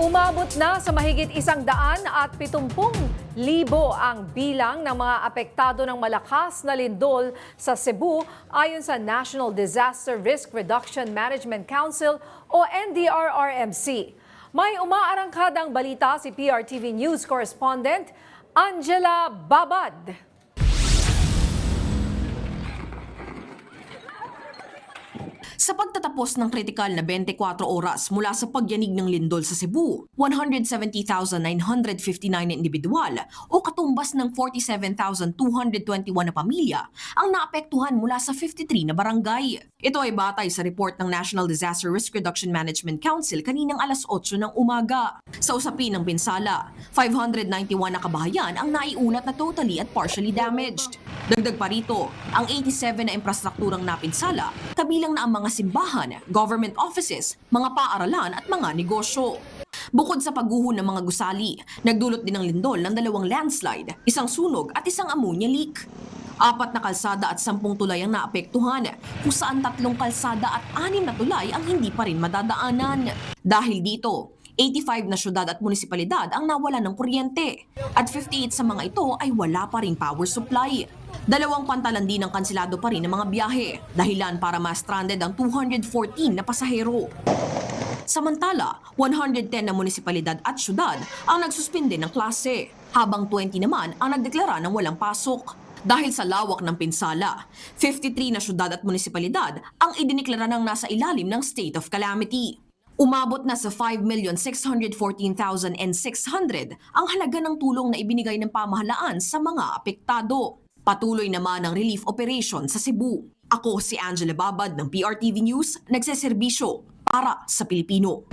Umabot na sa mahigit isang daan at pitumpung libo ang bilang ng mga apektado ng malakas na lindol sa Cebu ayon sa National Disaster Risk Reduction Management Council o NDRRMC. May umaarangkadang balita si PRTV News correspondent Angela Babad. Sa pagtatapos ng kritikal na 24 oras mula sa pagyanig ng lindol sa Cebu, 170,959 na individual o katumbas ng 47,221 na pamilya ang naapektuhan mula sa 53 na barangay. Ito ay batay sa report ng National Disaster Risk Reduction Management Council kaninang alas 8 ng umaga. Sa usapin ng pinsala, 591 na kabahayan ang naiulat na totally at partially damaged. Dagdag pa rito, ang 87 na infrastrukturang napinsala, kabilang na ang mga simbahan, government offices, mga paaralan at mga negosyo. Bukod sa pagguho ng mga gusali, nagdulot din ng lindol ng dalawang landslide, isang sunog at isang ammonia leak. Apat na kalsada at sampung tulay ang naapektuhan, kung saan tatlong kalsada at anim na tulay ang hindi pa rin madadaanan. Dahil dito, 85 na syudad at munisipalidad ang nawala ng kuryente at 58 sa mga ito ay wala pa ring power supply. Dalawang pantalan din ang kansilado pa rin ng mga biyahe, dahilan para ma-stranded ang 214 na pasahero. Samantala, 110 na munisipalidad at syudad ang nagsuspinde ng klase, habang 20 naman ang nagdeklara ng walang pasok. Dahil sa lawak ng pinsala, 53 na syudad at munisipalidad ang idiniklara ng nasa ilalim ng state of calamity. Umabot na sa 5,614,600 ang halaga ng tulong na ibinigay ng pamahalaan sa mga apektado. Patuloy naman ang relief operation sa Cebu. Ako si Angela Babad ng PRTV News, nagseserbisyo para sa Pilipino.